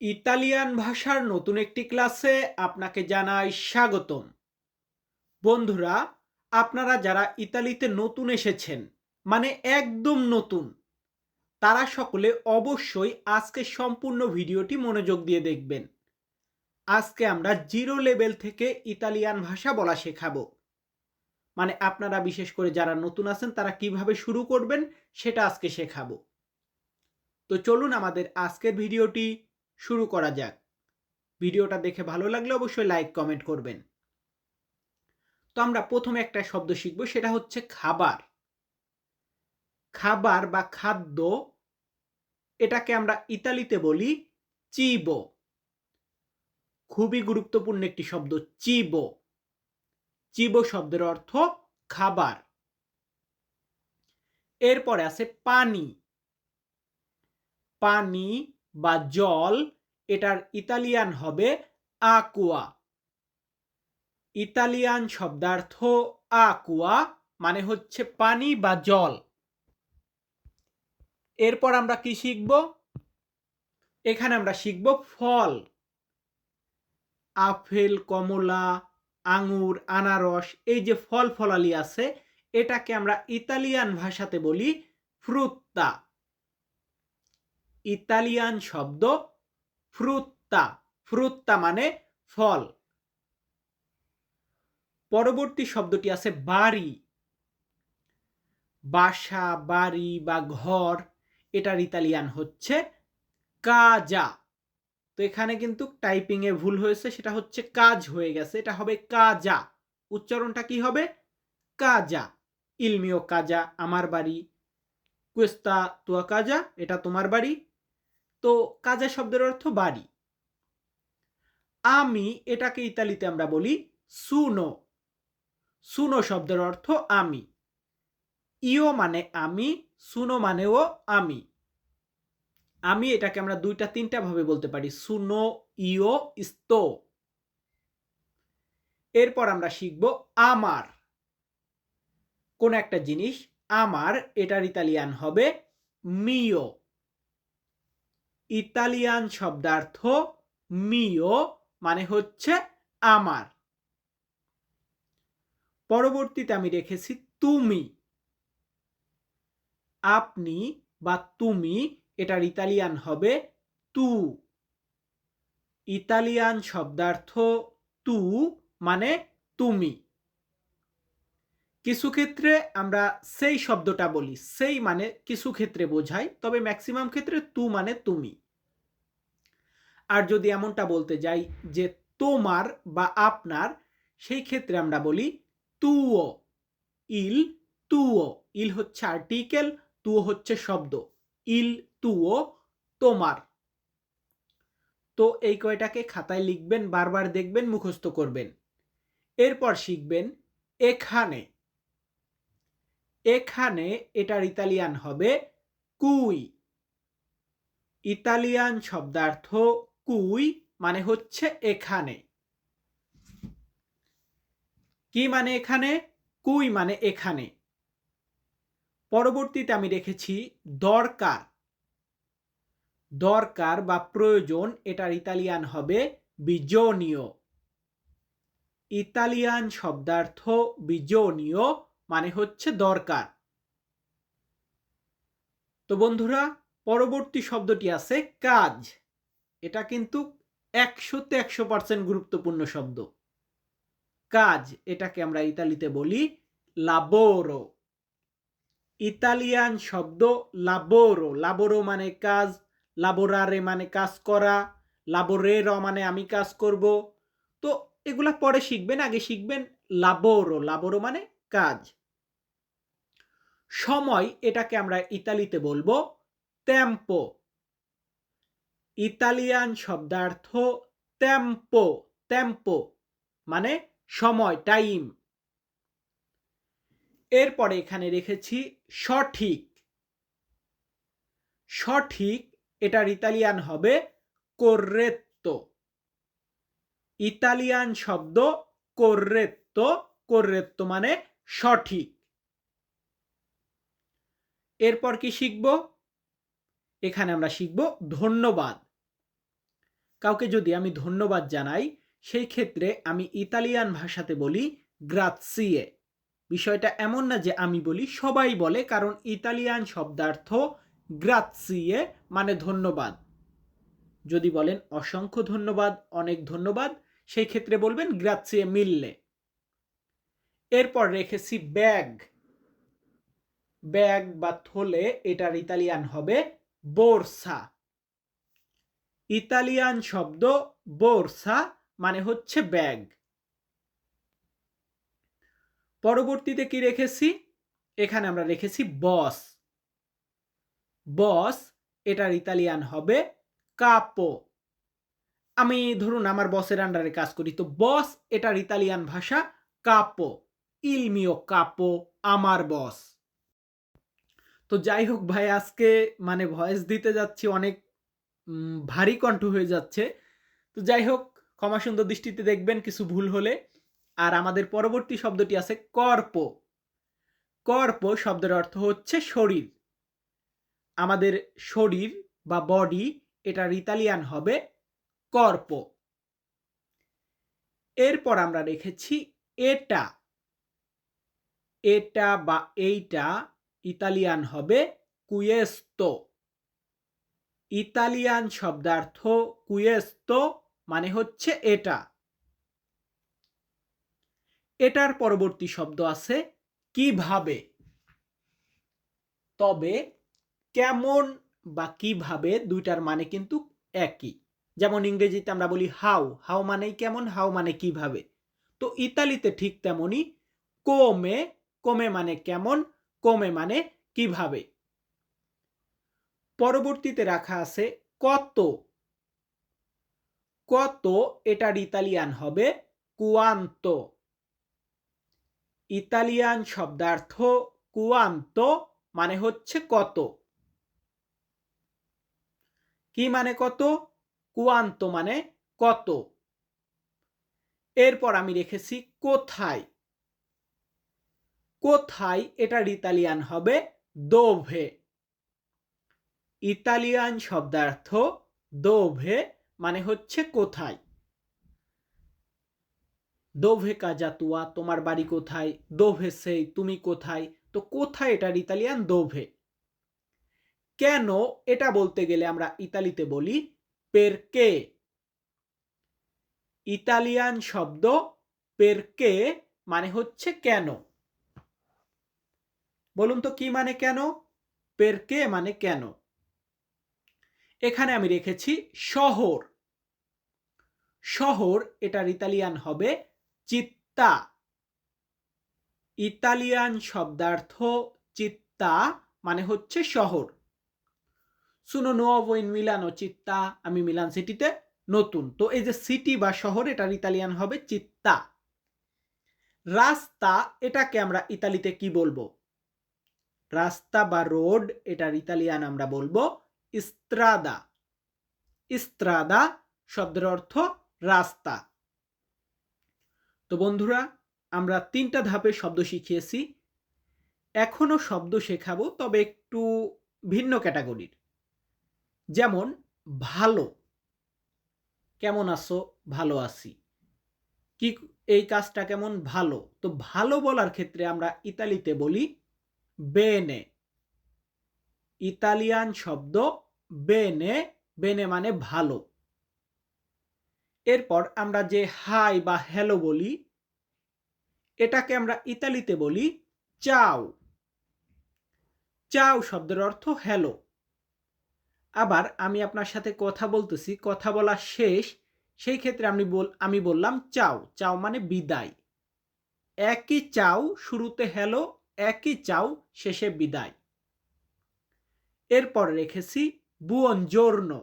Italian ভাষার নতুন একটি ক্লাসে আপনাকে জানাই স্বাগতম। বন্ধুরা, আপনারা যারা ইতালিতে নতুন এসেছেন মানে একদম নতুন, তারা সকলে অবশ্যই আজকে সম্পূর্ণ ভিডিওটি মনোযোগ দিয়ে দেখবেন। আজকে আমরা জিরো লেভেল থেকে ইতালিয়ান ভাষা বলা শেখাবো। মানে আপনারা বিশেষ করে যারা নতুন আছেন, তারা কীভাবে শুরু করবেন, সেটা আজকে শেখাবো। তো চলুন আমাদের আজকের ভিডিওটি শুরু করা যাক। ভিডিওটা দেখে ভালো লাগলে অবশ্যই লাইক কমেন্ট করবেন। তো আমরা প্রথমে একটা শব্দ শিখব, সেটা হচ্ছে খাবার। খাবার বা খাদ্য, এটাকে আমরা ইতালিতে বলি চিবো। খুবই গুরুত্বপূর্ণ একটি শব্দ, চিবো। চিবো শব্দের অর্থ খাবার। এরপরে আছে পানি। পানি বা জল, এটার ইতালিয়ান হবে আকুয়া। ইতালিয়ান শব্দার্থ আকুয়া মানে হচ্ছে পানি বা জল। এরপর আমরা কি শিখব? এখানে আমরা শিখব ফল। আপেল, কমলা, আঙুর, আনারস, এই যে ফল ফলালি আছে, এটাকে আমরা ইতালিয়ান ভাষাতে বলি ফ্রুত্তা। ইতালিয়ান শব্দ ফ্রুত্তা। ফ্রুত্তা মানে ফল। পরবর্তী শব্দটি আছে বাড়ি। বাসা, বাড়ি বা ঘর, এটার ইতালিয়ান হচ্ছে কাজা। তো এখানে কিন্তু টাইপিং এ ভুল হয়েছে, সেটা হচ্ছে কাজ হয়ে গেছে, এটা হবে কাজা। উচ্চারণটা কি হবে? কাজা। ইলমিও কাজা, আমার বাড়ি। কুস্তা তুয়া কাজা, এটা তোমার বাড়ি। তো কাজা শব্দের অর্থ বাড়ি। আমি এটাকে ইতালিতে আমরা বলি সুনো। সুনো শব্দের অর্থ আমি। ইও মানে আমি, সুনো মানেও আমি। আমি এটাকে আমরা দুইটা, তিনটা ভাবে বলতে পারি, সুনো, ইও, ইস্তো। এরপর আমরা শিখব আমার। কোন একটা জিনিস, আমার, এটার ইতালিয়ান হবে মিও। ইতালিয়ান শব্দার্থ মিও মানে হচ্ছে আমার। পরবর্তীতে আমি রেখেছি তুমি। আপনি বা তুমি এটার ইতালিয়ান হবে তু। ইতালিয়ান শব্দার্থ তু মানে তুমি। কিছু ক্ষেত্রে আমরা সেই শব্দটা বলি। সেই মানে কিছু ক্ষেত্রে বোঝাই, তবে ম্যাক্সিমাম ক্ষেত্রে তু মানে তুমি। আর যদি এমনটা বলতে যাই যে তোমার বা আপনার, সেই ক্ষেত্রে আমরা বলি তুও। ইল তুও। ইল হচ্ছে আর্টিকেল তুও হচ্ছে শব্দ। ইল তুও তোমার। তো এই কয়টাকে খাতায় লিখবেন, বারবার দেখবেন, মুখস্থ করবেন। এরপর শিখবেন এখানে। এখানে এটার ইতালিয়ান হবে কুই। ইতালিয়ান শব্দার্থ কুই মানে হচ্ছে এখানে। কি মানে এখানে? কুই মানে এখানে। পরবর্তীতে আমি রেখেছি দরকার। দরকার বা প্রয়োজন, এটার ইতালিয়ান হবে বিজনীয়। ইতালিয়ান শব্দার্থ বিজনীয় মানে হচ্ছে দরকার। তো বন্ধুরা, পরবর্তী শব্দটি আছে কাজ। এটা কিন্তু একশোতে একশো পার্সেন্ট গুরুত্বপূর্ণ শব্দ। কাজ, এটাকে আমরা ইতালিতে বলি লাবোরো ইতালিয়ান শব্দ লাবোরো লাবোরো মানে কাজ লাবোরারে মানে কাজ করা লাবোরের মানে আমি কাজ করব। তো এগুলা পরে শিখবেন, আগে শিখবেন লাবোরো লাবোরো মানে কাজ। সময় এটাকে আমরা ইতালিতে বলব ত্যাম্পো ইতালিয়ান শব্দার্থ ত্যাম্পো ত্যাম্পো মানে সময় টাইম এরপরে এখানে রেখেছি সঠিক। সঠিক এটার ইতালিয়ান হবে কোর্রেত্তো ইতালিয়ান শব্দ কোর্রেত্তো কোর্রেত্তো মানে সঠিক। এরপর কি শিখব? এখানে আমরা শিখব ধন্যবাদ। কাউকে যদি আমি ধন্যবাদ জানাই, সেই ক্ষেত্রে আমি ইতালিয়ান ভাষাতে বলি গ্রাৎসিয়ে বিষয়টা এমন না যে আমি বলি, সবাই বলে, কারণ ইতালিয়ান শব্দার্থ গ্রাৎসিয়ে মানে ধন্যবাদ। যদি বলেন অসংখ্য ধন্যবাদ, অনেক ধন্যবাদ, সেই ক্ষেত্রে বলবেন গ্রাৎসিয়ে মিললে এরপর রেখেছি ব্যাগ। ব্যাগ বা থলে এটার ইতালিয়ান হবে বোরসা। ইতালিয়ান শব্দ বোরসা মানে হচ্ছে ব্যাগ। পরবর্তীতে কি রেখেছি? এখানে আমরা রেখেছি বস। বস এটার ইতালিয়ান হবে কাপো। আমি ধরুন আমার বসের আন্ডারে কাজ করি, তো বস এটার ইতালিয়ান ভাষা কাপো। ইলমিও কাপো, আমার বস। তো যাই হোক ভাই, আজকে মানে ভয়েস দিতে যাচ্ছি অনেক ভারী কণ্ঠ হয়ে যাচ্ছে। তো যাই হোক, ক্ষমা সুন্দর দৃষ্টিতে দেখবেন কিছু ভুল হলে। আর আমাদের পরবর্তী শব্দটি আছে কর্প। কর্প শব্দের অর্থ হচ্ছে শরীর। আমাদের শরীর বা বডি এটার ইতালিয়ান হবে কর্প। এরপর আমরা রেখেছি এটা। এটা বা এইটা ইতালিয়ান হবে কুয়েস্তো। ইতালিয়ান শব্দার্থ কুয়েস্তো মানে হচ্ছে এটা। এটার পরবর্তী শব্দ আছে কীভাবে? তবে কেমন বা কীভাবে দুইটার মানে কিন্তু একই। যেমন ইংরেজিতে আমরা বলি হাউ। হাউ মানেই কেমন, হাউ মানে কীভাবে। তো ইতালিতে ঠিক তেমনই কোমে কোমে মানে কেমন কোমে মানে কীভাবে? পরবর্তীতে রাখা আছে কত। কত এটার ইতালিয়ান হবে কুয়ান্ত। ইতালিয়ান শব্দার্থ কুয়ান্ত মানে হচ্ছে কত। কি মানে কত? কুয়ান্ত মানে কত। এরপর আমি রেখেছি কোথায়? কোথায় এটার ইতালিয়ান হবে? দোভে। ইতালিয়ান শব্দার্থ দোভে মানে হচ্ছে কোথায়? দোভে কাজাতুয়া তোমার বাড়ি কোথায়? দোভে সেই তুমি কোথায়? তো কোথায় এটার ইতালিয়ান দোভে? কেন এটা বলতে গেলে আমরা ইতালিতে বলি পেরকে। ইতালিয়ান শব্দ পেরকে মানে হচ্ছে কেন? বলুন তো কি মানে কেন? পেরকে মানে কেন? এখানে আমি রেখেছি শহর। শহর, এটার ইতালিয়ান হবে চিত্তা। ইতালিয়ান শব্দার্থ চিত্তা মানে হচ্ছে শহর। শুনো নোভো ইন মিলানো চিত্তা আমি মিলান সিটিতে নতুন। তো এই যে সিটি বা শহর, এটার ইতালিয়ান হবে চিত্তা। রাস্তা, এটাকে আমরা ইতালিতে কি বলব? রাস্তা বা রোড, এটার ইতালিয়ান আমরা বলব ইস্ত্রাদা। ইস্ত্রাদা শব্দের অর্থ রাস্তা। তো বন্ধুরা, আমরা তিনটা ধাপে শব্দ শিখিয়েছি। এখনও শব্দ শেখাবো, তবে একটু ভিন্ন ক্যাটাগরির। যেমন, ভালো। কেমন আছো? ভালো আছি। কি এই কাজটা কেমন? ভালো। তো ভালো বলার ক্ষেত্রে আমরা ইতালিতে বলি বেনে। ইতালিয়ান শব্দ বেনে বেনে মানে ভালো। এরপর আমরা যে হাই বা হ্যালো বলি, এটাকে আমরা ইতালিতে বলি চাও। চাও শব্দের অর্থ হ্যালো। আবার আমি আপনার সাথে কথা বলতেছি, কথা বলা শেষ, সেই ক্ষেত্রে আমি বল আমি বললাম চাও। চাও মানে বিদায়। একই চাও, শুরুতে হ্যালো একই চাও, শেষে বিদায়। এরপর রেখেছি বুয়ন জোর্ণ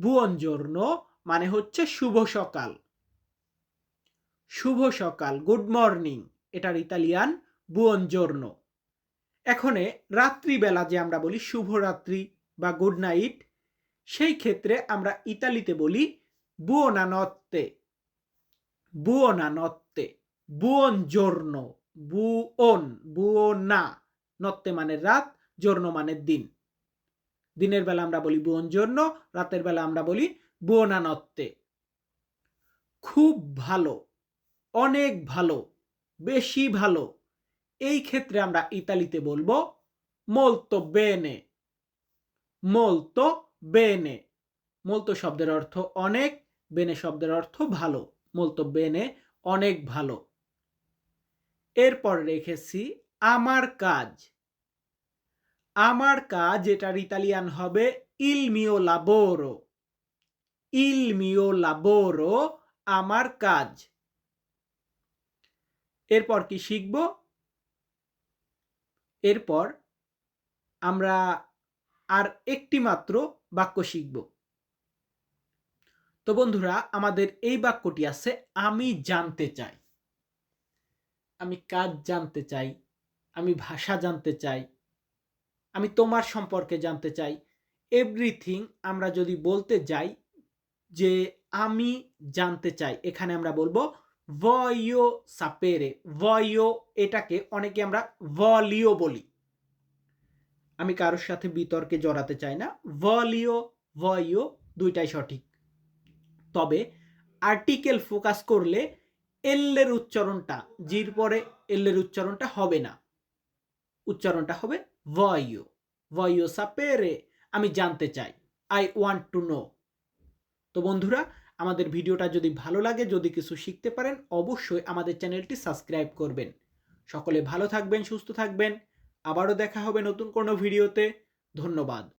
বুয়ন জোর্ণ মানে হচ্ছে শুভ সকাল। শুভ সকাল, গুড মর্নিং, এটার ইতালিয়ান বুয়ন জোর্ণ এখনে রাত্রিবেলা যে আমরা বলি শুভরাত্রি বা গুড নাইট, সেই ক্ষেত্রে আমরা ইতালিতে বলি বুয়োনা নত্তে বুয়োনা বুয়ন জোর্ণ বুয়ন নত্তে মানে রাত জোর্ণ মানে দিন। দিনের বেলা আমরা বলি বুয়ন জোর্ণ রাতের বেলা আমরা বলি বুয়োনানত্তে খুব ভালো, অনেক ভালো, বেশি ভালো। এই ক্ষেত্রে আমরা ইতালিতে বলব মোলতো বেনে। মোলতো বেনে। মোলতো শব্দের অর্থ অনেক, বেনে শব্দের অর্থ ভালো। মোলতো বেনে অনেক ভালো। এরপর রেখেছি আমার কাজ। আমার কাজ এটার ইতালিয়ান হবে ইল মিও লাবোরো ইল মিও লাবোরো আমার কাজ। এরপর কি শিখব? এরপর আমরা আর একটি মাত্র বাক্য শিখব। তো বন্ধুরা, আমাদের এই বাক্যটি আছে, আমি জানতে চাই। আমি কাজ জানতে চাই, আমি ভাষা জানতে চাই, আমি তোমার সম্পর্কে জানতে চাই। এভরিথিং আমরা যদি বলতে যাই যে আমি জানতে চাই, এখানে আমরা বলব ভয়ো সাপেরে ভয়ো এটাকে অনেকে আমরা ভলিও বলি। আমি কারোর সাথে বিতর্কে জড়াতে চাই না ভলিও ভয়ো দুইটাই সঠিক। তবে আর্টিকেল ফোকাস করলে এল্লের উচ্চারণটা, জির পরে এল্লের উচ্চারণটা হবে না। উচ্চারণটা হবে ভয়ো ভয়ো সাপেরে, আমি জানতে চাই, আই ওয়ান্ট টু নো। তো বন্ধুরা, আমাদের ভিডিওটা যদি ভালো লাগে, যদি কিছু শিখতে পারেন, অবশ্যই আমাদের চ্যানেলটি সাবস্ক্রাইব করবেন। সকলে ভালো থাকবেন, সুস্থ থাকবেন। আবারও দেখা হবে নতুন কোনো ভিডিওতে। ধন্যবাদ।